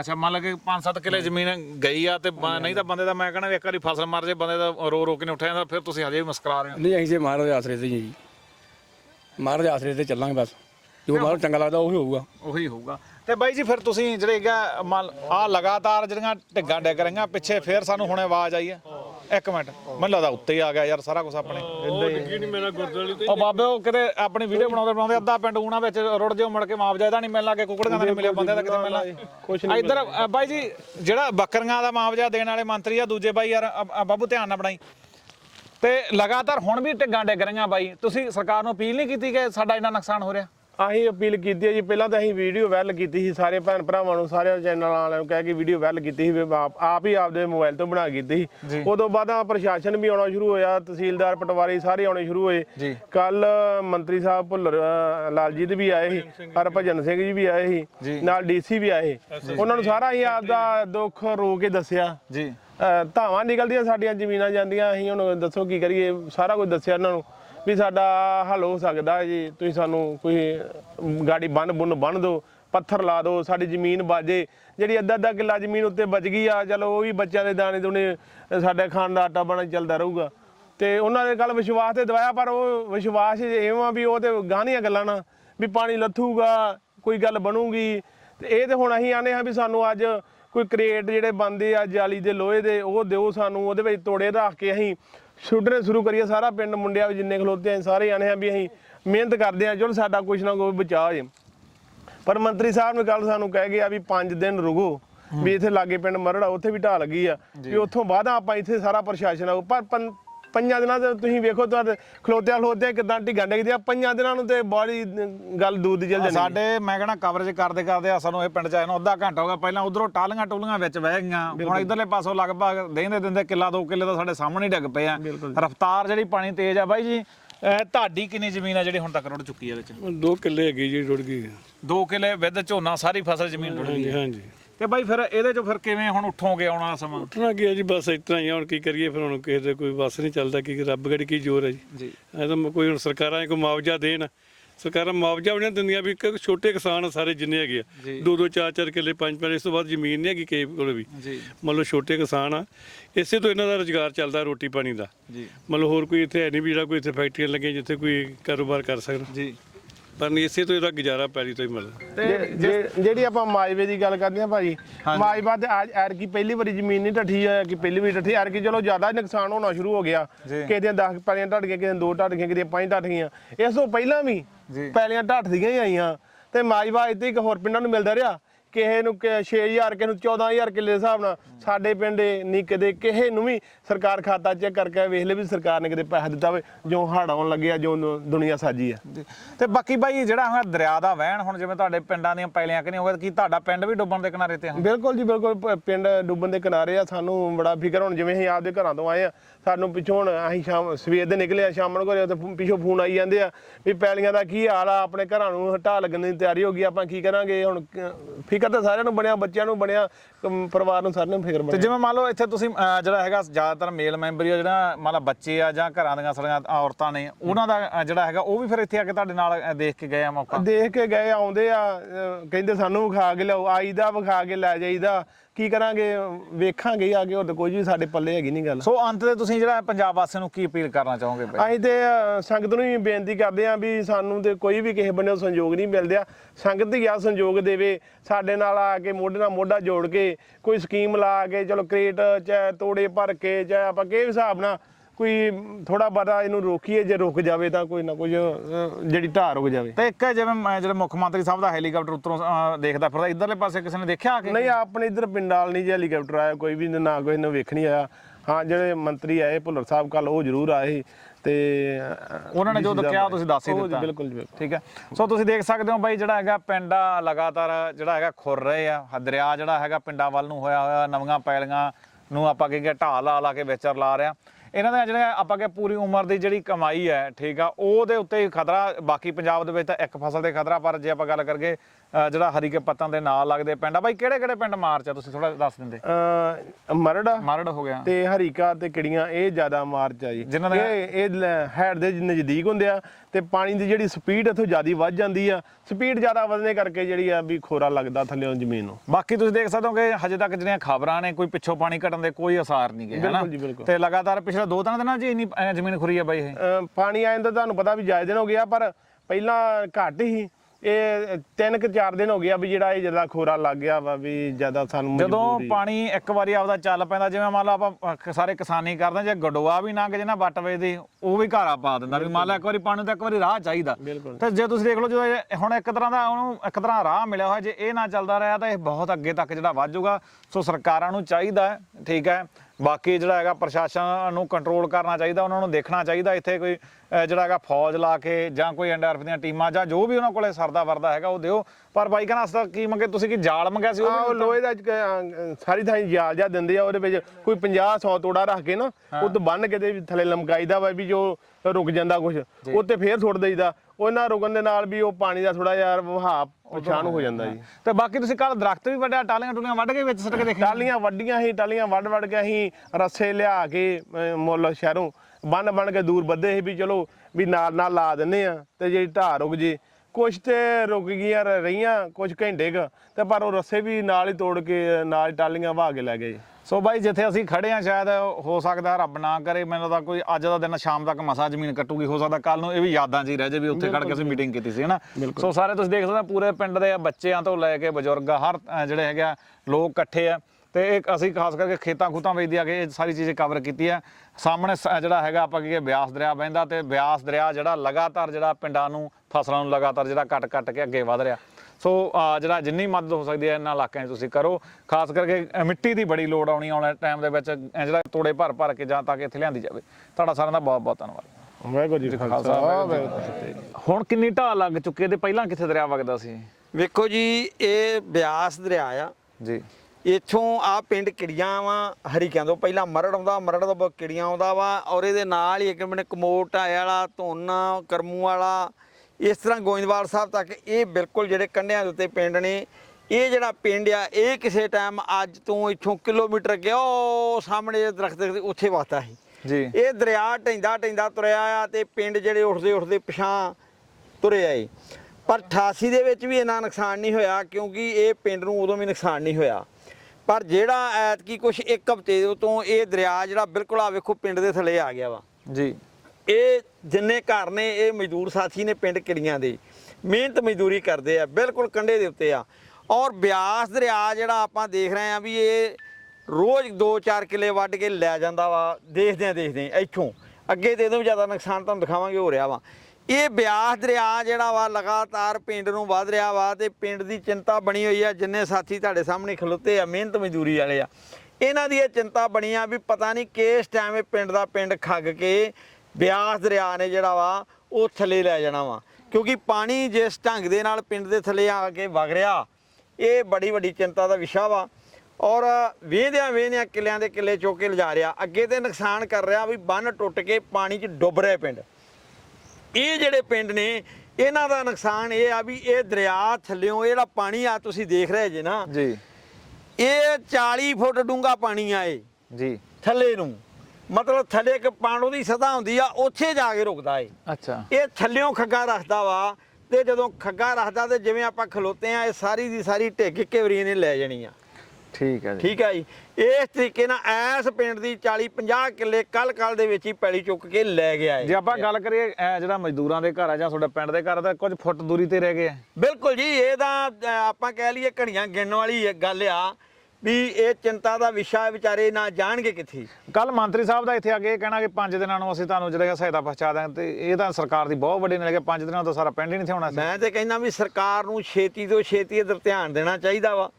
ਅੱਛਾ ਮੰਨ ਲਾ ਕਿ 5-7 ਕਿੱਲੇ ਜ਼ਮੀਨ ਗਈ ਆ ਤੇ ਬ- ਨਹੀਂ ਤਾਂ ਬੰਦੇ ਦਾ ਮੈਂ ਕਹਿੰਦਾ ਵੀ ਇੱਕ ਵਾਰੀ ਫਸਲ ਮਰ ਜੇ ਬੰਦੇ ਦਾ ਰੋ ਰੋ ਕੇ ਨਹੀਂ ਉੱਠਿਆ ਜਾਂਦਾ ਫਿਰ ਤੁਸੀਂ ਹਜੇ ਵੀ ਮੁਸਕਰਾ ਰਹੇ ਹੋ। ਨਹੀਂ ਅਸੀਂ ਜੇ ਮਹਾਰਾਜ ਦੇ ਆਸਰੇ ਤੇ ਜੀ। ਮਹਾਰਾਜ ਦੇ ਆਸਰੇ ਤੇ ਚੱਲਾਂਗੇ ਬਸ। ਜੋ ਮਹਾਰਾਜ ਚੰਗਾ ਲੱਗਦਾ ਉਹੀ ਹੋਊਗਾ। ਉਹੀ ਹੋਊਗਾ। ਤੇ ਬਾਈ ਜੀ ਫਿਰ ਤੁਸੀਂ ਜਿਹੜੇ ਹੈਗਾ ਆ ਲਗਾਤਾਰ ਜਿਹੜੀਆਂ ਢਿੱਗਾਂ ਡਿੱਗ ਰਹੀਆਂ ਪਿੱਛੇ ਫਿਰ ਸਾਨੂੰ ਹੁਣੇ ਆਵਾਜ਼ ਆਈ ਹੈ। ਇੱਕ ਮਿੰਟ। ਮੈਨੂੰ ਲੱਗਦਾ ਉੱਤੇ ਹੀ ਆ ਗਿਆ ਯਾਰ ਸਾਰਾ ਕੁਝ ਆਪਣੇ। ਉਹ ਬਾਬੇ ਉਹ ਕਿਤੇ ਆਪਣੀ ਵੀਡੀਓ ਬਣਾਉਂਦੇ ਬਣਾਉਂਦੇ ਅੱਧਾ ਪਿੰਡ ਊਣਾ ਵਿੱਚ ਰੁੜ ਜਿਓ ਮੁੜ ਕੇ ਮੁਆਵਜ਼ਾ ਇਹਦਾ ਨਹੀਂ ਮਿਲਣ ਲੱਗੇ ਕੁੱਕੜਾਂ ਦਾ ਨਹੀਂ ਮਿਲਿਆ ਬੰਦੇ ਦਾ ਕਿਤੇ ਮਿਲਣਾ। ਕੁਛ ਇੱਧਰ ਅ, ਬਾਈ ਜੀ ਜਿਹੜਾ ਬੱਕਰੀਆਂ ਦਾ ਮੁਆਵਜ਼ਾ ਦੇਣ ਵਾਲੇ ਮੰਤਰੀ ਆ ਦੂਜੇ ਬਾਈ ਯਾਰ ਅ, ਅ, ਬਾਬੂ ਧਿਆਨ ਨਾਲ ਬਣਾਈ। ਤੇ ਲਗਾਤਾਰ ਹੁਣ ਵੀ ਢਿੱਗਾਂ ਡਿੱਗ ਰਹੀਆਂ ਬਾਈ। ਤੁਸੀਂ ਸਰਕਾਰ ਨੂੰ ਅਪੀਲ ਨਹੀਂ ਕੀਤੀ ਕਿ ਸਾਡਾ ਇੰਨਾ ਨੁਕਸਾਨ ਹੋ ਰਿਹਾ? ਅਸੀਂ ਅਪੀਲ ਕੀਤੀ ਹੈ ਜੀ ਪਹਿਲਾਂ ਤਾਂ ਅਸੀਂ ਵੀਡੀਓ ਵਾਇਰਲ ਕੀਤੀ ਸੀ ਸਾਰੇ ਭੈਣ ਭਰਾਵਾਂ ਨੂੰ ਸਾਰੇ ਚੈਨਲ ਵਾਲਿਆਂ ਨੂੰ ਕਹਿ ਕੇ ਵੀਡੀਓ ਵਾਇਰਲ ਕੀਤੀ ਸੀ ਵੀ ਆਪ ਆਪ ਹੀ ਆਪਦੇ ਮੋਬਾਈਲ ਤੋਂ ਬਣਾ ਕੀਤੀ ਸੀ। ਉਦੋਂ ਬਾਅਦ ਆ ਪ੍ਰਸ਼ਾਸਨ ਵੀ ਆਉਣਾ ਸ਼ੁਰੂ ਹੋਇਆ ਤਹਿਸੀਲਦਾਰ ਪਟਵਾਰੀ ਸਾਰੇ ਆਉਣੇ ਸ਼ੁਰੂ ਹੋਏ। ਜੀ। ਕੱਲ ਮੰਤਰੀ ਸਾਹਿਬ ਭੁੱਲਰ ਲਾਲਜੀਤ ਵੀ ਆਏ ਸੀ ਹਰਭਜਨ ਸਿੰਘ ਜੀ ਵੀ ਆਏ ਸੀ ਨਾਲ ਡੀਸੀ ਵੀ ਆਏ ਉਹਨਾਂ ਨੂੰ ਸਾਰਾ ਅਸੀਂ ਆਪਦਾ ਦੁੱਖ ਰੋ ਕੇ ਦੱਸਿਆ। ਜੀ। ਧਾਵਾਂ ਨਿਕਲਦੀਆਂ ਸਾਡੀਆਂ ਜ਼ਮੀਨਾਂ ਜਾਂਦੀਆਂ ਅਸੀਂ ਹੁਣ ਦੱਸੋ ਕੀ ਕਰੀਏ ਸਾਰਾ ਕੁਝ ਦੱਸਿਆ ਉਹਨਾਂ ਨੂੰ। ਵੀ ਸਾਡਾ ਹੱਲ ਹੋ ਸਕਦਾ ਜੀ। ਤੁਸੀਂ ਸਾਨੂੰ ਕੋਈ ਗਾੜੀ ਬੰਨ ਬੁੰਨ ਬੰਨ ਦਿਓ, ਪੱਥਰ ਲਾ ਦਿਓ, ਸਾਡੀ ਜ਼ਮੀਨ ਬਾਜੇ। ਜਿਹੜੀ ਅੱਧਾ ਅੱਧਾ ਕਿੱਲਾ ਜ਼ਮੀਨ ਉੱਤੇ ਬਚ ਗਈ ਆ, ਚਲੋ ਉਹ ਵੀ ਬੱਚਿਆਂ ਦੇ ਦਾਣੇ ਦੁਨੇ ਸਾਡੇ ਖਾਣ ਦਾ ਆਟਾ ਬਣਾ ਚੱਲਦਾ ਰਹੂਗਾ। ਤੇ ਉਹਨਾਂ ਨੇ ਕੱਲ ਵਿਸ਼ਵਾਸ ਤੇ ਦਵਾਇਆ, ਪਰ ਉਹ ਵਿਸ਼ਵਾਸ ਇਵੇਂ ਆ ਵੀ ਉਹ ਤੇ ਗਾਣੀਆਂ ਗੱਲਾਂ ਨਾ, ਵੀ ਪਾਣੀ ਲੱਥੂਗਾ, ਕੋਈ ਗੱਲ ਬਣੂਗੀ। ਤੇ ਇਹ ਤੇ ਹੁਣ ਅਸੀਂ ਆਨੇ ਹਾਂ ਵੀ ਸਾਨੂੰ ਅੱਜ ਕੋਈ ਕ੍ਰੇਟ ਜਿਹੜੇ ਬੰਦੇ ਆ, ਜਾਲੀ ਦੇ ਲੋਹੇ ਦੇ, ਉਹ ਦਿਓ ਸਾਨੂੰ, ਉਹਦੇ ਵਿੱਚ ਤੋੜੇ ਰੱਖ ਕੇ ਅਸੀਂ ਛੁੱਟਣੇ ਸ਼ੁਰੂ ਕਰੀਏ ਸਾਰਾ ਪਿੰਡ ਮੁੰਡਿਆਂ ਵੀ ਜਿੰਨੇ ਖਲੋਤੇ ਆ ਸਾਰੇ ਆਨੇ ਆ ਵੀ ਅਸੀਂ ਮਿਹਨਤ ਕਰਦੇ ਆ ਚਲੋ ਸਾਡਾ ਕੁਛ ਨਾ ਕੋਈ ਬਚਾਅ ਜੇ। ਪਰ ਮੰਤਰੀ ਸਾਹਿਬ ਨੇ ਕੱਲ ਸਾਨੂੰ ਕਹਿ ਗਿਆ ਵੀ 5 ਦਿਨ ਰੁਕੋ ਵੀ ਇੱਥੇ ਲਾਗੇ ਪਿੰਡ ਮਰੜਾ ਉੱਥੇ ਵੀ ਢਾਹ ਲੱਗੀ ਆ ਵੀ ਉੱਥੋਂ ਬਾਅਦ ਆਪਾਂ ਇੱਥੇ ਸਾਰਾ ਪ੍ਰਸ਼ਾਸਨ ਆਊ ਪਰ ਪੰਜਾਂ ਦਿਨਾਂ ਦੇ ਤੁਸੀਂ ਵੇਖੋ ਤੁਹਾਡੇ ਖਲੋਤਿਆਂ ਖਲੋਤਿਆਂ ਕਿਦਾਂ ਢਿੱਗਾਂ ਡਿੱਗਦੀਆਂ ਪੰਜਾਂ ਦਿਨਾਂ ਨੂੰ ਤੇ ਬੜੀ ਗੱਲ ਦੂਰ ਦੀ ਚੱਲ ਜਾਂਦੀ ਸਾਡੇ ਮੈਂ ਕਹਿੰਦਾ ਕਵਰੇਜ ਕਰਦੇ ਕਰਦੇ ਆ ਸਾਨੂੰ ਇਹ ਪਿੰਡ ਚ ਆਏ ਨੂੰ ਅੱਧਾ ਘੰਟਾ ਹੋ ਗਿਆ ਪਹਿਲਾਂ ਉਧਰੋਂ ਟਾਲੀਆਂ ਟੋਲੀਆਂ ਵਿੱਚ ਬਹਿ ਗਈਆਂ। ਹੁਣ ਇਧਰਲੇ ਪਾਸੋਂ ਲਗਭਗ ਦੇਂਦੇ ਦਿੰਦੇ ਕਿੱਲਾ ਦੋ ਕਿੱਲੇ ਤਾਂ ਸਾਡੇ ਸਾਹਮਣੇ ਹੀ ਡਿੱਗ ਪਏ ਆ। ਰਫਤਾਰ ਜਿਹੜੀ ਪਾਣੀ ਤੇਜ਼ ਆ ਬਾਈ ਜੀ ਤੁਹਾਡੀ ਕਿੰਨੀ ਜ਼ਮੀਨ ਆ ਜਿਹੜੀ ਹੁਣ ਤੱਕ ਰੁੜ ਚੁੱਕੀ ਹੈ ਵਿੱਚ ਦੋ ਕਿੱਲੇ ਹੈਗੇ ਜੀ ਰੁੜ ਗਈ ਦੋ ਕਿੱਲੇ ਵਿੱਚ ਝੋਨਾ ਸਾਰੀ ਫਸਲ ਜ਼ਮੀਨ ਰੁੜ ਗਈ। ਹਾਂਜੀ। ਤੇ ਬਾਈ ਫਿਰ ਇਹਦੇ ਚੋਂ ਫਿਰ ਕਿਵੇਂ ਹੁਣ ਉੱਠੋਗੇ ਆਉਣ ਸਮਾਂ? ਉੱਠਣਾ ਕੀ ਹੈ ਜੀ ਬਸ ਤਰ੍ਹਾਂ ਹੀ ਆ, ਹੁਣ ਕੀ ਕਰੀਏ ਫਿਰ ਹੁਣ ਕਿਸੇ ਦੇ ਕੋਈ ਬਸ ਨਹੀਂ ਚੱਲਦਾ ਕਿ ਰੱਬ ਗੜੀ ਕੀ ਜ਼ੋਰ ਹੈ ਜੀ। ਜੀ। ਤਾਂ ਕੋਈ ਹੁਣ ਸਰਕਾਰਾਂ ਕੋਈ ਮੁਆਵਜ਼ਾ ਦੇਣ ਸਰਕਾਰਾਂ ਮੁਆਵਜ਼ਾ ਵੀ ਨਹੀਂ ਦਿੰਦੀਆਂ ਵੀ ਇੱਕ ਛੋਟੇ ਕਿਸਾਨ ਆ ਸਾਰੇ ਜਿੰਨੇ ਹੈਗੇ ਆ। ਦੋ ਦੋ ਚਾਰ ਚਾਰ ਕਿੱਲੇ ਪੰਜ ਪੰਜ ਇਸ ਤੋਂ ਬਾਅਦ ਜ਼ਮੀਨ ਨਹੀਂ ਹੈਗੀ ਕਿਸੇ ਕੋਲ ਵੀ। ਜੀ। ਮੰਨ ਲਓ ਛੋਟੇ ਕਿਸਾਨ ਆ ਇਸੇ ਤੋਂ ਇਹਨਾਂ ਦਾ ਰੁਜ਼ਗਾਰ ਚੱਲਦਾ ਰੋਟੀ ਪਾਣੀ ਦਾ। ਜੀ। ਮੰਨ ਲਓ ਹੋਰ ਕੋਈ ਇੱਥੇ ਹੈ ਨਹੀਂ ਵੀ ਜਿਹੜਾ ਕੋਈ ਇੱਥੇ ਫੈਕਟਰੀਆਂ ਲੱਗੀਆਂ ਜਿੱਥੇ ਕੋਈ ਕਾਰੋਬਾਰ ਕਰ ਸਕਣ ਜੀ। ਪਰ ਨਹੀਂ ਇਸੇ ਤੋਂ ਇਹਦਾ ਗੁਜ਼ਾਰਾ ਪੈਲੀ ਤੋਂ ਹੀ ਮਿਲਦਾ। ਜੇ- ਜੇ- ਜਿਹੜੀ ਆਪਾਂ ਮਾਜਵੇ ਦੀ ਗੱਲ ਕਰਦੇ ਆ ਭਾਜੀ ਮਾਜਵਾ ਤੇ ਅੱਜ ਐਰ ਕੀ ਪਹਿਲੀ ਵਾਰੀ ਜ਼ਮੀਨ ਨਹੀਂ ਢੱਠੀ ਹੈ ਕਿ ਪਹਿਲੀ ਵਾਰੀ ਢੱਠੀ ਐਰ ਕੀ ਚਲੋ ਜ਼ਿਆਦਾ ਨੁਕਸਾਨ ਹੋਣਾ ਸ਼ੁਰੂ ਹੋ ਗਿਆ। ਕਿਸੇ ਦੀਆਂ 10 ਪੈਲੀਆਂ ਢੱਟ ਗਈਆਂ ਕਿਸੇ ਦੀਆਂ 2 ਢੱਟ ਗਈਆਂ ਕਿਸੇ ਦੀਆਂ 5 ਢੱਟ ਗਈਆਂ। ਇਸ ਤੋਂ ਪਹਿਲਾਂ ਵੀ ਜੀ। ਪੈਲੀਆਂ ਢੱਟਦੀਆਂ ਹੀ ਆਈਆਂ। ਤੇ ਮਾਜਵਾ ਇੱਥੇ ਇੱਕ ਹੋਰ ਪਿੰਡਾਂ ਨੂੰ ਮਿਲਦਾ ਰਿਹਾ। ਕਿਸੇ ਨੂੰ 6000 ਕਿਸੇ ਨੂੰ 14000 ਕਿੱਲੇ ਦੇ ਹਿਸਾਬ ਨਾਲ ਸਾਡੇ ਪਿੰਡ ਨਹੀਂ ਕਦੇ ਕਿਸੇ ਨੂੰ ਵੀ ਸਰਕਾਰ ਖਾਤਾ ਚੈੱਕ ਕਰਕੇ ਵੇਖ ਲੈ ਵੀ ਸਰਕਾਰ ਨੇ ਕਿਤੇ ਪੈਸਾ ਦਿੱਤਾ ਹੋਵੇ ਜੋ ਹੜ੍ਹ ਆਉਣ ਲੱਗਿਆ ਜੋ ਦੁਨੀਆ ਸਾਜੀ ਆ। ਤੇ ਬਾਕੀ ਬਾਈ ਜਿਹੜਾ ਹੁਣ ਦਰਿਆ ਦਾ ਵਹਿਣ ਹੁਣ ਜਿਵੇਂ ਤੁਹਾਡੇ ਪਿੰਡਾਂ ਦੀਆਂ ਪੈਲੀਆਂ ਕਿ ਨਹੀਂ ਹੋਵੇ ਕੀ ਤੁਹਾਡਾ ਪਿੰਡ ਵੀ ਡੁੱਬਣ ਦੇ ਕਿਨਾਰੇ ਤੇ ਆ? ਬਿਲਕੁਲ ਜੀ ਬਿਲਕੁਲ ਪਿੰਡ ਡੁੱਬਣ ਦੇ ਕਿਨਾਰੇ ਆ ਸਾਨੂੰ ਬੜਾ ਫਿਕਰ ਹੁਣ ਜਿਵੇਂ ਅਸੀਂ ਆਪਦੇ ਘਰਾਂ ਤੋਂ ਆਏ ਆ ਸਾਨੂੰ ਪਿੱਛੋਂ ਹੁਣ ਅਸੀਂ ਸ਼ਾਮ ਸਵੇਰ ਦੇ ਨਿਕਲੇ ਆ ਸ਼ਾਮ ਨੂੰ ਘਰੇ ਤੇ ਪਿੱਛੋਂ ਫੋਨ ਆਈ ਜਾਂਦੇ ਆ ਵੀ ਪੈਲੀਆਂ ਦਾ ਕੀ ਹਾਲ ਆ ਆਪਣੇ ਘਰਾਂ ਨੂੰ ਹਟਾ ਲੱਗਣ ਦੀ ਤਿਆਰੀ ਹੋ ਗਈ ਆਪਾਂ ਕੀ ਕਰਾਂਗੇ? ਹੁਣ ਫਿਕਰ ਤਾਂ ਸਾਰਿਆਂ ਨੂੰ ਬਣਿਆ ਬੱਚਿਆਂ ਨੂੰ ਬਣਿਆ ਪਰਿਵਾਰ ਨੂੰ ਸਾਰਿਆਂ ਨੂੰ ਫਿਕਰ ਤੇ ਬਣਿਆ। ਜਿਵੇਂ ਮੰਨ ਲਓ ਇੱਥੇ ਤੁਸੀਂ ਜਿਹੜਾ ਹੈਗਾ ਜ਼ਿਆਦਾਤਰ ਮੇਲ ਮੈਂਬਰ ਆ ਜਿਹੜਾ ਮੰਨ ਲਾ ਬੱਚੇ ਆ ਜਾਂ ਘਰਾਂ ਦੀਆਂ ਸਾਰੀਆਂ ਔਰਤਾਂ ਨੇ ਉਹਨਾਂ ਦਾ ਜਿਹੜਾ ਹੈਗਾ ਉਹ ਵੀ ਫਿਰ ਇੱਥੇ ਆ ਕੇ ਤੁਹਾਡੇ ਨਾਲ ਦੇਖ ਕੇ ਗਏ ਆ ਮੌਕਾ? ਦੇਖ ਕੇ ਗਏ ਆਉਂਦੇ ਆ ਕਹਿੰਦੇ ਸਾਨੂੰ ਵਿਖਾ ਕੇ ਲਿਆਓ ਆਈਦਾ ਵਿਖਾ ਕੇ ਲੈ ਜਾਈਦਾ। ਕੀ ਕਰਾਂਗੇ? ਵੇਖਾਂਗੇ ਆ ਕੇ ਹੋਰ ਤਾਂ ਕੁਝ ਵੀ ਸਾਡੇ ਪੱਲੇ ਹੈਗੀ ਨਹੀਂ ਗੱਲ। ਸੋ ਅੰਤ ਤੇ ਤੁਸੀਂ ਜਿਹੜਾ ਪੰਜਾਬ ਵਾਸੀਆਂ ਨੂੰ ਕੀ ਅਪੀਲ ਕਰਨਾ ਚਾਹੋਗੇ ਬਾਈ? ਅਸੀਂ ਤੇ ਸੰਗਤ ਨੂੰ ਵੀ ਬੇਨਤੀ ਕਰਦੇ ਹਾਂ ਵੀ ਸਾਨੂੰ ਤੇ ਕੋਈ ਵੀ ਕਿਸੇ ਬੰਨੇ ਸੰਯੋਗ ਨਹੀਂ ਮਿਲਦਿਆ। ਸੰਗਤ ਹੀ ਆ ਸੰਯੋਗ ਦੇਵੇ ਸਾਡੇ ਨਾਲ ਆ ਕੇ ਮੋਢੇ ਨਾਲ ਮੋਢਾ ਜੋੜ ਕੇ ਕੋਈ ਸਕੀਮ ਲਾ ਕੇ ਚਲੋ ਕ੍ਰੇਟ ਚਾਹੇ ਤੋੜੇ ਭਰ ਕੇ ਚਾਹੇ ਆਪਾਂ ਕਿਹ ਹਿਸਾਬ ਨਾਲ ਕੋਈ ਥੋੜਾ ਬੜਾ ਇਹਨੂੰ ਰੋਕੀਏ ਜੇ ਰੁਕ ਜਾਵੇ ਤਾਂ ਕੋਈ ਨਾ ਕੁਝ ਜਿਹੜੀ ਢਾਹ ਰੁਕ ਜਾਵੇ। ਤੇ ਇੱਕ ਜਿਵੇਂ ਮੈਂ ਜਿਹੜੇ ਮੁੱਖ ਮੰਤਰੀ ਸਾਹਿਬ ਦਾ ਹੈਲੀਕਾਪਟਰ ਉੱਤਰੋਂ ਦੇਖਦਾ ਫਿਰਦਾ ਇਧਰਲੇ ਪਾਸੇ ਕਿਸੇ ਨੇ ਦੇਖਿਆ ਆ ਕੇ? ਨਹੀਂ ਆਪਣੇ ਇਧਰ ਪਿੰਡਾਲ ਨਹੀਂ ਜੇ ਹੈਲੀਕਾਪਟਰ ਆਇਆ ਕੋਈ ਵੀ ਨਾ ਕੋਈ ਨੇ ਵੇਖਣੀ ਆਇਆ। ਹਾਂ ਜਿਹੜੇ ਮੰਤਰੀ ਆਏ ਭੁੱਲਰ ਸਾਹਿਬ ਕੱਲ ਉਹ ਜ਼ਰੂਰ ਆਏ ਤੇ ਉਹਨਾਂ ਨੇ ਜੋ ਕਿਹਾ ਤੁਸੀਂ ਦੱਸ ਹੀ ਦਿੱਤਾ। ਬਿਲਕੁਲ ਠੀਕ ਹੈ। ਸੋ ਤੁਸੀਂ ਦੇਖ ਸਕਦੇ ਹੋ ਬਾਈ ਜਿਹੜਾ ਹੈਗਾ ਪਿੰਡ ਲਗਾਤਾਰ ਜਿਹੜਾ ਹੈਗਾ ਖੁਰ ਰਹੇ ਆ। ਹ- ਦਰਿਆ ਜਿਹੜਾ ਹੈਗਾ ਪਿੰਡਾਂ ਵੱਲ ਨੂੰ ਹੋਇਆ ਹੋਇਆ ਨਵੀਆਂ ਪੈਲੀਆਂ ਨੂੰ ਆਪਾਂ ਕਹਿੰਗੇ ਢਾਹ ਲਾ ਲਾ ਕੇ ਵਿਚਰ ਲਾ ਰਿਆ ਇਹਨਾਂ ਦਾ ਜਿਹੜਾ ਆਪਾਂ ਕਿ ਪੂਰੀ ਉਮਰ ਦੀ ਜਿਹੜੀ ਕਮਾਈ ਹੈ ਠੀਕ ਆ ਉਹਦੇ ਉੱਤੇ ਹੀ ਖਤਰਾ ਬਾਕੀ ਪੰਜਾਬ ਦੇ ਵਿੱਚ ਤਾਂ ਇੱਕ ਫਸਲ ਦੇ ਖਤਰਾ ਪਰ ਜੇ ਆਪਾਂ ਗੱਲ ਕਰਗੇ ਜਿਹੜਾ ਹਰੀਕੇ ਪੱਤਾਂ ਦੇ ਨਾਲ ਲੱਗਦੇ ਪਿੰਡ ਆ ਬਾਈ ਕਿਹੜੇ ਕਿਹੜੇ ਪਿੰਡ ਮਾਰਚ ਆ ਤੁਸੀਂ ਥੋੜਾ ਦੱਸ ਦਿੰਦੇ? ਮਰੜ। ਮਾਰੜ ਹੋ ਗਿਆ। ਤੇ ਹਰੀਕਾ ਤੇ ਕਿੜੀਆਂ ਇਹ ਜ਼ਿਆਦਾ ਮਾਰਚ ਆ ਜੀ। ਇਹ ਇਹ ਹੈਡ ਦੇ ਨਜ਼ਦੀਕ ਹੁੰਦੇ ਆ ਤੇ ਪਾਣੀ ਦੀ ਜਿਹੜੀ ਸਪੀਡ ਇੱਥੋਂ ਜ਼ਿਆਦਾ ਵੱਧ ਜਾਂਦੀ ਆ ਸਪੀਡ ਜ਼ਿਆਦਾ ਵਧਣੇ ਕਰਕੇ ਜਿਹੜੀ ਆ ਵੀ ਖੋਰਾ ਲੱਗਦਾ ਥੱਲੇੋਂ ਜ਼ਮੀਨ ਨੂੰ। ਬਾਕੀ ਤੁਸੀਂ ਦੇਖ ਸਕਦੇ ਹੋ ਕਿ ਹਜੇ ਤੱਕ ਜਿਹੜੀਆਂ ਖਬਰਾਂ ਨੇ ਕੋਈ ਪਿੱਛੋਂ ਪਾਣੀ ਘਟਣ ਦੇ ਕੋਈ ਅਸਾਰ ਨਹੀਂ ਗਏ ਬਿਲਕੁਲ। ਤੇ ਲਗਾਤਾਰ ਪਿਛਲੇ ਦੋ ਤਿੰਨ ਦਿਨਾਂ 'ਚ ਹੀ ਇੰਨੀ ਅ, ਜ਼ਮੀਨ ਖੁਰੀ ਆ ਬਾਈ ਇਹ? ਪਾਣੀ ਆਇਆਂ ਦਾ ਤੁਹਾਨੂੰ ਪਤਾ ਵੀ ਜਾਇਜ਼ ਦਿਨ ਹੋ ਗਿਆ ਪਰ ਪਹਿਲਾਂ ਘੱਟ ਹੀ। ਇਹ ਤਿੰਨ ਕੁ ਚਾਰ ਦਿਨ ਹੋ ਗਿਆ ਵੀ ਜਿਹੜਾ ਇਹ ਜ਼ਿਆਦਾ ਖੋਰਾ ਲੱਗ ਗਿਆ ਵਾ ਵੀ ਜ਼ਿਆਦਾ ਸਾਨੂੰ ਜਦੋਂ ਮਜਬੂਰੀ- ਪਾਣੀ ਇੱਕ ਵਾਰੀ ਆਪਦਾ ਚੱਲ ਪੈਂਦਾ ਜਿਵੇਂ ਮੰਨ ਲਓ ਆਪਾਂ ਅਹ, ਸਾਰੇ ਕਿਸਾਨੀ ਕਰਦੇ ਹਾਂ, ਜੇ ਗਡੋਆ ਵੀ ਲੰਘ ਜੇ ਨਾ ਵੱਟ ਵੇ ਦੀ ਉਹ ਵੀ ਘਾਰਾ ਪਾ ਦਿੰਦਾ ਵੀ ਮੰਨ ਲਓ ਇੱਕ ਵਾਰੀ ਪਾਣੀ ਨੂੰ ਤਾਂ ਇੱਕ ਵਾਰੀ ਰਾਹ ਚਾਹੀਦਾ। ਬਿਲਕੁਲ। ਤੇ ਜੇ ਤੁਸੀਂ ਦੇਖ ਲਓ ਜਦੋਂ ਇਹ ਹੁਣ ਇੱਕ ਤਰ੍ਹਾਂ ਦਾ ਉਹਨੂੰ ਇੱਕ ਤਰ੍ਹਾਂ ਰਾਹ ਮਿਲਿਆ ਹੋਇਆ ਜੇ ਇਹ ਨਾ ਚੱਲਦਾ ਰਿਹਾ ਤਾਂ ਇਹ ਬਹੁਤ ਅੱਗੇ ਤੱਕ ਜਿਹੜਾ ਵੱਧ ਜਾਊਗਾ। ਸੋ ਸਰਕਾਰਾਂ ਨੂੰ ਚਾਹੀਦਾ ਹੈ ਠੀਕ ਹੈ। ਬਾਕੀ ਜਿਹੜਾ ਹੈਗਾ ਪ੍ਰਸ਼ਾਸਨ ਨੂੰ ਕੰਟਰੋਲ ਕਰਨਾ ਚਾਹੀਦਾ, ਉਹਨਾਂ ਨੂੰ ਦੇਖਣਾ ਚਾਹੀਦਾ, ਇੱਥੇ ਕੋਈ ਜਿਹੜਾ ਹੈਗਾ ਫੌਜ ਲਾ ਕੇ ਜਾਂ ਕੋਈ ਐਨਡੀਆਰਐਫ ਦੀਆਂ ਟੀਮਾਂ ਜਾਂ ਜੋ ਵੀ ਉਹਨਾਂ ਕੋਲੇ ਸਰਦਾ ਵਰਦਾ ਹੈਗਾ ਉਹ ਦਿਓ। ਪਰ ਬਾਈ ਕਹਿੰਦਾ ਅਸਤਾ ਕੀ ਮੰਗੇ ਤੁਸੀਂ ਕੀ ਜਾਲ ਮੰਗਿਆ ਸੀ ਉਹ ਆਹ ਵੀ ਉਹ ਲੋਹੇ ਦਾ ਅਹ, ਸਾਰੀ ਥਾਂ ਜਾਲ ਜਾ ਦਿੰਦੇ ਆ ਉਹਦੇ ਵਿੱਚ ਕੋਈ 50 100 ਤੋੜਾ ਰੱਖ ਕੇ ਨਾ ਉਹ ਤੋਂ ਬੰਨ ਕੇ ਤੇ ਥੱਲੇ ਲਮਕਾਈਦਾ ਵਾ ਵੀ ਜੋ ਰੁਕ ਜਾਂਦਾ ਕੁਝ ਉੱਤੇ ਫੇਰ ਸੁੱਟ ਦੇਈਦਾ। ਉਹਨਾਂ ਰੁਕਣ ਦੇ ਨਾਲ ਵੀ ਉਹ ਪਾਣੀ ਦਾ ਥੋੜਾ ਜਿਹਾ ਵਹਾਅ ਪਛਾਣ ਹੋ ਜਾਂਦਾ ਜੀ। ਤੇ ਬਾਕੀ ਤੁਸੀਂ ਕੱਲ ਦਰਖਤ ਵੀ ਵੱਡਿਆ ਟਾਲੀਆਂ ਟੁਲੀਆਂ ਵੱਢ ਕੇ ਵਿੱਚ ਸਿੱਟ ਕੇ ਦੇਖੀ ਟਾਲੀਆਂ ਵੱਡੀਆਂ ਸੀ ਟਾਲੀਆਂ ਵੱਡ ਵੱਡ ਕੇ ਅਸੀਂ ਰੱਸੇ ਲਿਆ ਕੇ ਅਹ, ਮੁੱਲ ਸ਼ਹਿਰੋਂ ਬੰਨ ਬੰਨ ਕੇ ਦੂਰ ਬੱਧੇ ਸੀ ਵੀ ਚਲੋ ਵੀ ਨਾਲ ਨਾਲ ਲਾ ਦਿੰਨੇ ਆ ਤੇ ਜੇ ਢਾਹ ਰੁਕ ਜੇ ਕੁਛ ਤੇ ਰੁਕ ਗਈਆਂ ਰ- ਰਹੀਆਂ ਕੁਝ ਘੰਟੇ ਕ ਤੇ ਪਰ ਉਹ ਰੱਸੇ ਵੀ ਨਾਲ ਹੀ ਤੋੜ ਕੇ ਨਾਲ ਹੀ ਟਾਲੀਆਂ ਵਹਾ ਕੇ ਲੈ ਗਏ। ਸੋ ਬਾਈ ਜਿੱਥੇ ਅਸੀਂ ਖੜੇ ਆ ਸ਼ਾਇਦ ਹੋ ਸਕਦਾ ਰੱਬ ਨਾ ਕਰੇ ਮੈਨੂੰ ਤਾਂ ਕੋਈ ਅੱਜ ਦਾ ਦਿਨ ਸ਼ਾਮ ਤੱਕ ਮਸਾ ਜ਼ਮੀਨ ਕੱਟੂਗੀ ਹੋ ਸਕਦਾ ਕੱਲ ਨੂੰ ਇਹ ਵੀ ਯਾਦਾਂ 'ਚ ਹੀ ਰਹਿ ਜੇ ਵੀ ਉੱਥੇ ਖੜ ਕੇ ਅਸੀਂ ਮੀਟਿੰਗ ਕੀਤੀ ਸੀ ਹਨਾ ਸੋ ਸਾਰੇ ਤੁਸੀਂ ਦੇਖ ਸਕਦੇ ਹੋ ਪੂਰੇ ਪਿੰਡ ਦੇ ਬੱਚਿਆਂ ਤੋਂ ਲੈ ਕੇ ਬਜ਼ੁਰਗ ਹਰ ਅ, ਜਿਹੜੇ ਹੈਗੇ ਆ ਲੋਕ ਇਕੱਠੇ ਆ। ਤੇ ਇਹ ਅਸੀਂ ਖਾਸ ਕਰਕੇ ਖੇਤਾਂ ਖੂਤਾਂ ਵੇਚਦੇ ਆ ਕੇ ਇਹ ਸਾਰੀ ਚੀਜ਼ ਕਵਰ ਕੀਤੀ ਹੈ ਸਾਹਮਣੇ ਸ- ਜਿਹੜਾ ਹੈਗਾ ਆਪਾਂ ਕਹੀਏ ਬਿਆਸ ਦਰਿਆ ਵਹਿੰਦਾ ਤੇ ਬਿਆਸ ਦਰਿਆ ਜਿਹੜਾ ਲਗਾਤਾਰ ਜਿਹੜਾ ਪਿੰਡਾਂ ਨੂੰ ਫਸਲਾਂ ਨੂੰ ਲਗਾਤਾਰ ਜਿਹੜਾ ਕੱਟ ਕੱਟ ਕੇ ਅੱਗੇ ਵਧ ਰਿਹਾ। ਸੋ ਜਿਹੜਾ ਜਿੰਨੀ ਮਦਦ ਹੋ ਸਕਦੀ ਹੈ ਇਹਨਾਂ ਇਲਾਕਿਆਂ 'ਚ ਤੁਸੀਂ ਕਰੋ। ਖਾਸ ਕਰਕੇ ਮਿੱਟੀ ਦੀ ਬੜੀ ਲੋੜ ਆਉਣੀ ਆਉਣ ਵਾਲੇ ਟਾਈਮ ਦੇ ਵਿੱਚ ਜਿਹੜਾ ਤੋੜੇ ਭਰ ਭਰ ਕੇ ਜਾਂ ਤਾਂ ਕਿ ਇੱਥੇ ਲਿਆਂਦੀ ਜਾਵੇ। ਤੁਹਾਡਾ ਸਾਰਿਆਂ ਦਾ ਬਹੁਤ ਬਹੁਤ ਧੰਨਵਾਦ। ਵਾਹਿਗੁਰੂ ਜੀ ਖਾਲਸਾ ਹੁਣ ਕਿੰਨੀ ਢਾਲ ਲੱਗ ਚੁੱਕੀ ਤੇ ਪਹਿਲਾਂ ਕਿੱਥੇ ਦਰਿਆ ਵਗਦਾ ਸੀ? ਵੇਖੋ ਜੀ ਇਹ ਬਿਆਸ ਦਰਿਆ ਆ। ਜੀ। ਇੱਥੋਂ ਆ ਪਿੰਡ ਕਿੜੀਆਂ ਵਾ ਹਰੀਕਿਆਂ ਤੋਂ ਪਹਿਲਾਂ ਮਰੜ ਆਉਂਦਾ ਮਰੜ ਤੋਂ ਬਾਅਦ ਕਿੜੀਆਂ ਆਉਂਦਾ ਵਾ ਔਰ ਇਹਦੇ ਨਾਲ ਹੀ ਇੱਕ ਮਿੰਟ ਕਮੋਟ ਢਾਏ ਵਾਲਾ ਧੁੰਨ ਕਰਮੂ ਵਾਲਾ ਇਸ ਤਰ੍ਹਾਂ ਗੋਇੰਦਵਾਲ ਸਾਹਿਬ ਤੱਕ ਇਹ ਬਿਲਕੁਲ ਜਿਹੜੇ ਕੰਢਿਆਂ ਦੇ ਉੱਤੇ ਪਿੰਡ ਨੇ ਇਹ ਜਿਹੜਾ ਪਿੰਡ ਆ ਇਹ ਕਿਸੇ ਟਾਈਮ ਅੱਜ ਤੋਂ ਇੱਥੋਂ ਕਿਲੋਮੀਟਰ ਅੱਗੇ ਉਹ ਸਾਹਮਣੇ ਦਰਖਤ ਦੇ ਉੱਥੇ ਵਸਦਾ ਸੀ। ਜੀ। ਇਹ ਦਰਿਆ ਢੈਂਦਾ ਢੈਂਦਾ ਤੁਰਿਆ ਆ ਤੇ ਪਿੰਡ ਜਿਹੜੇ ਉੱਠਦੇ ਉੱਠਦੇ ਪਿਛਾਂ ਤੁਰੇ ਆਏ। ਪਰ 88 ਦੇ ਵਿੱਚ ਵੀ ਇੰਨਾ ਨੁਕਸਾਨ ਨਹੀਂ ਹੋਇਆ ਕਿਉਂਕਿ ਇਹ ਪਿੰਡ ਨੂੰ ਉਦੋਂ ਵੀ ਨੁਕਸਾਨ ਨਹੀਂ ਹੋਇਆ। ਪਰ ਜਿਹੜਾ ਐਤਕੀ ਕੁਛ ਇੱਕ ਹਫ਼ਤੇ ਤੋਂ ਇਹ ਦਰਿਆ ਜਿਹੜਾ ਬਿਲਕੁਲ ਆ ਵੇਖੋ ਪਿੰਡ ਦੇ ਥੱਲੇ ਆ ਗਿਆ ਵਾ। ਜੀ। ਇਹ ਜਿੰਨੇ ਘਰ ਨੇ, ਇਹ ਮਜ਼ਦੂਰ ਸਾਥੀ ਨੇ ਪਿੰਡ ਕਿੜੀਆਂ ਦੇ। ਮਿਹਨਤ ਮਜ਼ਦੂਰੀ ਕਰਦੇ ਆ, ਬਿਲਕੁਲ ਕੰਢੇ ਦੇ ਉੱਤੇ ਆ। ਔਰ ਬਿਆਸ ਦਰਿਆ ਜਿਹੜਾ ਆਪਾਂ ਦੇਖ ਰਹੇ ਆ ਵੀ ਇਹ ਰੋਜ਼ 2-4 ਕਿੱਲੇ ਵੱਢ ਕੇ ਲੈ ਜਾਂਦਾ ਵਾ, ਦੇਖਦੇ ਆ ਦੇਖਦੇ ਆ, ਇੱਥੋਂ। ਅੱਗੇ ਤੇ ਇਹਦੋਂ ਵੀ ਜ਼ਿਆਦਾ ਨੁਕਸਾਨ ਤੁਹਾਨੂੰ ਦਿਖਾਵਾਂਗੇ, ਹੋ ਰਿਹਾ ਵਾ। ਇਹ ਬਿਆਸ ਦਰਿਆ ਜਿਹੜਾ ਵਾ, ਲਗਾਤਾਰ ਪਿੰਡ ਨੂੰ ਵੱਧ ਰਿਹਾ ਵਾ ਤੇ ਪਿੰਡ ਦੀ ਚਿੰਤਾ ਬਣੀ ਹੋਈ ਆ, ਜਿੰਨੇ ਸਾਥੀ ਤੁਹਾਡੇ ਸਾਹਮਣੇ ਖਲੋਤੇ ਆ, ਮਿਹਨਤ ਮਜ਼ਦੂਰੀ ਵਾਲੇ ਆ। ਇਹਨਾਂ ਦੀ ਇਹ ਚਿੰਤਾ ਬਣੀ ਆ ਵੀ ਪਤਾ ਨਹੀਂ ਕਿਸ ਟਾਈਮ ਇਹ ਪਿੰਡ ਦਾ ਪਿੰਡ ਖੱਗ ਕੇ ਬਿਆਸ ਦਰਿਆ ਨੇ ਜਿਹੜਾ ਵਾ ਉਹ ਥੱਲੇ ਲੈ ਜਾਣਾ ਵਾ। ਕਿਉਂਕਿ ਪਾਣੀ ਜਿਸ ਢੰਗ ਦੇ ਨਾਲ ਪਿੰਡ ਦੇ ਥੱਲੇ ਆ ਕੇ ਵਗ ਰਿਹਾ ਇਹ ਬੜੀ ਵੱਡੀ ਚਿੰਤਾ ਦਾ ਵਿਸ਼ਾ ਵਾ। ਔਰ ਵੇਹਦਿਆਂ ਵੇਹਦਿਆਂ ਕਿੱਲਿਆਂ ਦੇ ਕਿੱਲੇ ਚੁੱਕ ਕੇ ਲਿਜਾ ਰਿਹਾ। ਅੱਗੇ ਤੇ ਨੁਕਸਾਨ ਕਰ ਰਿਹਾ ਵੀ ਬੰਨ ਟੁੱਟ ਕੇ ਪਾਣੀ 'ਚ ਡੁੱਬ ਰਿਹਾ ਪਿੰਡ। ਇਹ ਜਿਹੜੇ ਪਿੰਡ ਨੇ ਇਹਨਾਂ ਦਾ ਨੁਕਸਾਨ ਇਹ ਆ ਵੀ ਇਹ ਦਰਿਆ ਥੱਲਿਓਂ ਜਿਹੜਾ ਪਾਣੀ ਆ ਤੁਸੀਂ ਦੇਖ ਰਹੇ ਜੇ ਨਾ ਜੀ। ਇਹ 40 ਫੁੱਟ ਡੂੰਘਾ ਪਾਣੀ ਆ ਇਹ। ਜੀ। ਥੱਲੇ ਨੂੰ। ਮਤਲਬ ਥੱਲੇ ਇੱਕ ਪਾਣੂ ਦੀ ਸਤ੍ਹਾ ਹੁੰਦੀ ਆ ਉੱਥੇ ਜਾ ਕੇ ਰੁਕਦਾ ਏ। ਅੱਛਾ। ਇਹ ਥੱਲਿਓਂ ਖੱਗਾ ਰੱਖਦਾ ਵਾ ਤੇ ਜਦੋਂ ਖੱਗਾ ਰੱਖਦਾ ਤੇ ਜਿਵੇਂ ਆਪਾਂ ਖਲੋਤੇ ਆ ਇਹ ਸਾਰੀ ਦੀ ਸਾਰੀ ਢਿੱਗ ਘੇਵਰੀ ਨੇ ਲੈ ਜਾਣੀ ਆ। ਠੀਕ ਹੈ ਜੀ। ਠੀਕ ਆ ਜੀ। ਇਸ ਤਰੀਕੇ ਨਾਲ ਐਸ ਪਿੰਡ ਦੀ 40 50 ਕਿੱਲੇ ਕੱਲ ਕੱਲ ਦੇ ਵਿੱਚ ਹੀ ਪੈਲੀ ਚੁੱਕ ਕੇ ਲੈ ਗਿਆ ਜੇ ਆਪਾਂ ਗੱਲ ਕਰੀਏ ਇਹ ਜਿਹੜਾ ਮਜ਼ਦੂਰਾਂ ਦੇ ਘਰ ਆ ਜਾਂ ਤੁਹਾਡੇ ਪਿੰਡ ਦੇ ਘਰ ਦਾ ਕੁਝ ਫੁੱਟ ਦੂਰੀ ਤੇ ਰਹਿ ਗਏ ਆ। ਬਿਲਕੁਲ ਜੀ ਇਹ ਤਾਂ ਅ, ਆਪਾਂ ਕਹਿ ਲਈਏ ਘੜੀਆਂ ਗਿਣਨ ਵਾਲੀ ਗੱਲ ਆ। ਵੀ ਇਹ ਚਿੰਤਾ ਦਾ ਵਿਸ਼ਾ ਵਿਚਾਰੇ ਨਾ ਜਾਣਗੇ ਕਿੱਥੇ। ਕੱਲ ਮੰਤਰੀ ਸਾਹਿਬ ਦਾ ਇੱਥੇ ਆ ਕੇ ਇਹ ਕਹਿਣਾ ਕਿ 5 ਦਿਨਾਂ ਨੂੰ ਅਸੀਂ ਤੁਹਾਨੂੰ ਜਿਹੜਾ ਸਹਾਇਤਾ ਪਹੁੰਚਾ ਦਾਂਗੇ ਤੇ ਇਹ ਤਾਂ ਸਰਕਾਰ ਦੀ ਬਹੁਤ ਵੱਡੀ ਨਾਲ ਕਿ 5 ਦਿਨਾਂ ਤੋਂ ਸਾਰਾ ਪਿੰਡ ਹੀ ਨਹੀਂ ਥਿਆਉਣਾ ਸੀ। ਮੈਂ ਤੇ ਕਹਿੰਦਾ ਵੀ ਸਰਕਾਰ ਨੂੰ ਛੇਤੀ ਤੋਂ ਛੇਤੀ ਇਧਰ ਧਿਆਨ ਦੇਣਾ ਚਾਹੀਦਾ ਵਾ।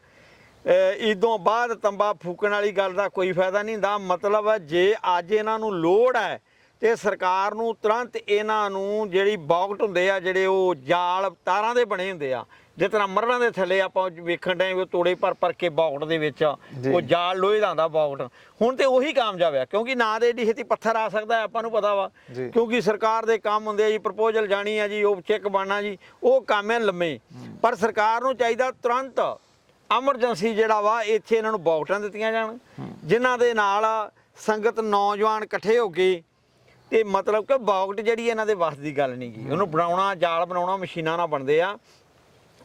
ਇਦੋਂ ਬਾਅਦ ਤੰਬਾ ਫੂਕਣ ਵਾਲੀ ਗੱਲ ਦਾ ਕੋਈ ਫਾਇਦਾ ਨਹੀਂ ਹੁੰਦਾ। ਮਤਲਬ ਜੇ ਅੱਜ ਇਹਨਾਂ ਨੂੰ ਲੋੜ ਹੈ ਤੇ ਸਰਕਾਰ ਨੂੰ ਤੁਰੰਤ ਇਹਨਾਂ ਨੂੰ ਜਿਹੜੀ ਬੌਕਟ ਹੁੰਦੇ ਆ ਜਿਹੜੇ ਉਹ ਜਾਲ ਤਾਰਾਂ ਦੇ ਬਣੇ ਹੁੰਦੇ ਆ ਜਿਸ ਤਰ੍ਹਾਂ ਮਰਲਾਂ ਦੇ ਥੱਲੇ ਆਪਾਂ ਵੇਖਣ ਡਏ ਉਹ ਤੋੜੇ ਪਰ ਪਰ ਕੇ ਬੌਕਟ ਦੇ ਵਿੱਚ ਉਹ ਜਾਲ ਲੋਹੇ ਦਾ ਹੁੰਦਾ ਬੌਕਟ। ਹੁਣ ਤੇ ਉਹੀ ਕਾਮਯਾਬ ਆ ਕਿਉਂਕਿ ਨਾ ਦੇ ਏਡੀ ਛੇਤੀ ਪੱਥਰ ਆ ਸਕਦਾ ਆਪਾਂ ਨੂੰ ਪਤਾ ਵਾ। ਕਿਉਂਕਿ ਸਰਕਾਰ ਦੇ ਕੰਮ ਹੁੰਦੇ ਆ ਜੀ ਪ੍ਰਪੋਜ਼ਲ ਜਾਣੀ ਆ ਜੀ ਉਹ ਚੈੱਕ ਬਣਨਾ ਜੀ ਉਹ ਕੰਮ ਹੈ ਲੰਮੇ। ਪਰ ਸਰਕਾਰ ਨੂੰ ਚਾਹੀਦਾ ਤੁਰੰਤ ਐਮਰਜੈਂਸੀ ਜਿਹੜਾ ਵਾ ਇੱਥੇ ਇਹਨਾਂ ਨੂੰ ਬੌਕਟਾਂ ਦਿੱਤੀਆਂ ਜਾਣ ਜਿਨ੍ਹਾਂ ਦੇ ਨਾਲ ਸੰਗਤ ਨੌਜਵਾਨ ਇਕੱਠੇ ਹੋ ਕੇ ਤੇ ਮਤਲਬ ਕਿ ਬੌਕਟ ਜਿਹੜੀ ਇਹਨਾਂ ਦੇ ਵੱਸ ਦੀ ਗੱਲ ਨਹੀਂ ਗੀ ਉਹਨੂੰ ਬਣਾਉਣਾ ਜਾਲ ਬਣਾਉਣਾ ਮਸ਼ੀਨਾਂ ਨਾਲ ਬਣਦੇ ਆ।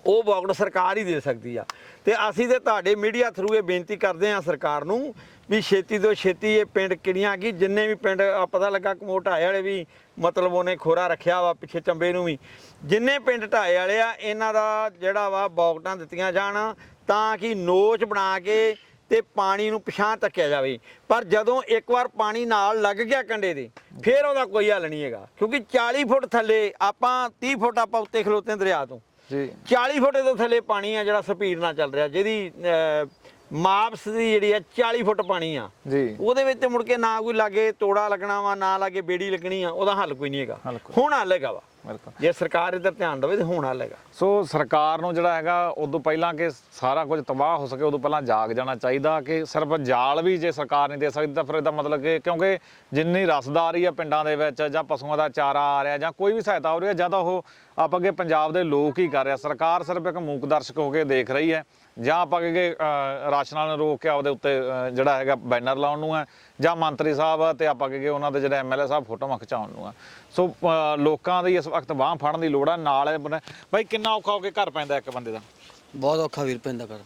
ਉਹ ਬੌਕਟ ਸਰਕਾਰ ਹੀ ਦੇ ਸਕਦੀ ਆ। ਤੇ ਅਸੀਂ ਤੇ ਤੁਹਾਡੇ ਮੀਡੀਆ ਥਰੂ ਇਹ ਬੇਨਤੀ ਕਰਦੇ ਆ ਸਰਕਾਰ ਨੂੰ ਵੀ ਛੇਤੀ ਤੋਂ ਛੇਤੀ ਇਹ ਪਿੰਡ ਕਿੜੀਆਂ ਕੀ ਜਿੰਨੇ ਵੀ ਪਿੰਡ ਪਤਾ ਲੱਗਾ ਕਮੋਟ ਢਾਏ ਵਾਲੇ ਵੀ ਮਤਲਬ ਉਹਨੇ ਖੋਰਾ ਰੱਖਿਆ ਵਾ ਪਿੱਛੇ ਚੰਬੇ ਨੂੰ ਵੀ। ਜਿੰਨੇ ਪਿੰਡ ਢਾਏ ਵਾਲੇ ਆ, ਇਹਨਾਂ ਦਾ ਜਿਹੜਾ ਵਾ ਬੌਕਟਾਂ ਦਿੱਤੀਆਂ ਜਾਣ ਤਾਂ ਕਿ ਨੋਚ ਬਣਾ ਕੇ ਤੇ ਪਾਣੀ ਨੂੰ ਪਛਾਣ ਤੱਕਿਆ ਜਾਵੇ। ਪਰ ਜਦੋਂ ਇੱਕ ਵਾਰ ਪਾਣੀ ਨਾਲ ਲੱਗ ਗਿਆ ਕੰਡੇ ਦੇ ਫਿਰ ਉਹਦਾ ਕੋਈ ਹੱਲ ਨਹੀਂ ਹੈਗਾ। ਕਿਉਂਕਿ 40 ਫੁੱਟ ਥੱਲੇ ਆਪਾਂ 30 ਫੁੱਟ ਆਪਾਂ ਉੱਤੇ ਖਲੋਤੇ ਦਰਿਆ ਤੋਂ। ਜੀ। 40 ਫੁੱਟ ਤੋਂ ਥੱਲੇ ਪਾਣੀ ਆ ਜਿਹੜਾ ਸਪੀਡ ਨਾਲ ਚੱਲ ਰਿਹਾ ਜਿਹਦੀ ਮਾਪਸ ਦੀ ਜਿਹੜੀ ਆ 40 ਫੁੱਟ ਪਾਣੀ ਆ। ਜੀ। ਉਹਦੇ ਵਿੱਚ ਤੇ ਮੁੜ ਕੇ ਨਾ ਕੋਈ ਲਾਗੇ ਤੋੜਾ ਲੱਗਣਾ ਵਾ ਨਾ ਲਾਗੇ ਬੇੜੀ ਲੱਗਣੀ ਆ ਉਹਦਾ ਹੱਲ ਕੋਈ ਨਹੀਂ ਹੈਗਾ। ਹੁਣ ਹੱਲ ਹੈਗਾ ਵਾ। ਬਿਲਕੁਲ। ਜੇ ਸਰਕਾਰ ਇੱਧਰ ਧਿਆਨ ਦੇਵੇ ਤੇ ਹੁਣ ਹੱਲ ਹੈਗਾ ਸੋ ਸਰਕਾਰ ਨੂੰ ਜਿਹੜਾ ਹੈਗਾ ਉਦੋਂ ਪਹਿਲਾਂ ਕਿ ਸਾਰਾ ਕੁਝ ਤਬਾਹ ਹੋ ਸਕੇ ਉਦੋਂ ਪਹਿਲਾਂ ਜਾਗ ਜਾਣਾ ਚਾਹੀਦਾ ਕਿ ਸਿਰਫ ਜਾਲ ਵੀ ਜੇ ਸਰਕਾਰ ਨਹੀਂ ਦੇ ਸਕਦੀ ਤਾਂ ਫਿਰ ਇਹਦਾ ਮਤਲਬ ਕਿ ਕਿਉਂਕਿ ਜਿੰਨੀ ਰਸਦਾਰੀ ਆ ਪਿੰਡਾਂ ਦੇ ਵਿੱਚ ਜਾਂ ਪਸ਼ੂਆਂ ਦਾ ਚਾਰਾ ਆ ਰਿਹਾ ਜਾਂ ਕੋਈ ਵੀ ਸਹਾਇਤਾ ਹੋ ਰਹੀ ਹੈ ਜਾਂ ਤਾਂ ਉਹ ਆਪਾਂ ਅੱਗੇ ਪੰਜਾਬ ਦੇ ਲੋਕ ਹੀ ਕਰ ਰਿਹਾ ਸਰਕਾਰ ਸਿਰਫ ਇੱਕ ਮੂਕ ਦਰਸ਼ਕ ਹੋ ਕੇ ਦੇਖ ਰਹੀ ਹੈ। ਜਾਂ ਆਪਾਂ ਅੱਗੇ ਰਾਸ਼ਨਾਂ ਨੂੰ ਰੋਕ ਕੇ ਆਪਦੇ ਉੱਤੇ ਜਿਹੜਾ ਹੈਗਾ ਬੈਨਰ ਲਾਉਣ ਨੂੰ ਹੈ, ਜਾਂ ਮੰਤਰੀ ਸਾਹਿਬ ਤੇ ਆਪਾਂ ਅੱਗੇ ਉਹਨਾਂ ਦੇ ਜਿਹੜੇ ਐਮਐਲਏ ਸਾਹਿਬ ਫੋਟੋਆਂ ਖਿਚਾਉਣ ਨੂੰ ਆ ਸੋ ਲੋਕਾਂ ਦੀ ਇਸ ਵਕਤ ਬਾਹ ਫੜਨ ਦੀ ਲੋੜ ਹੈ, ਨਾਲ ਬਾਈ, ਕਿੰਨਾ ਔਖਾ ਹੋ ਕੇ ਘਰ ਪੈਂਦਾ ਇੱਕ ਬੰਦੇ ਦਾ? ਬਹੁਤ ਔਖਾ ਵੀਰ, ਪੈਂਦਾ ਘਰ।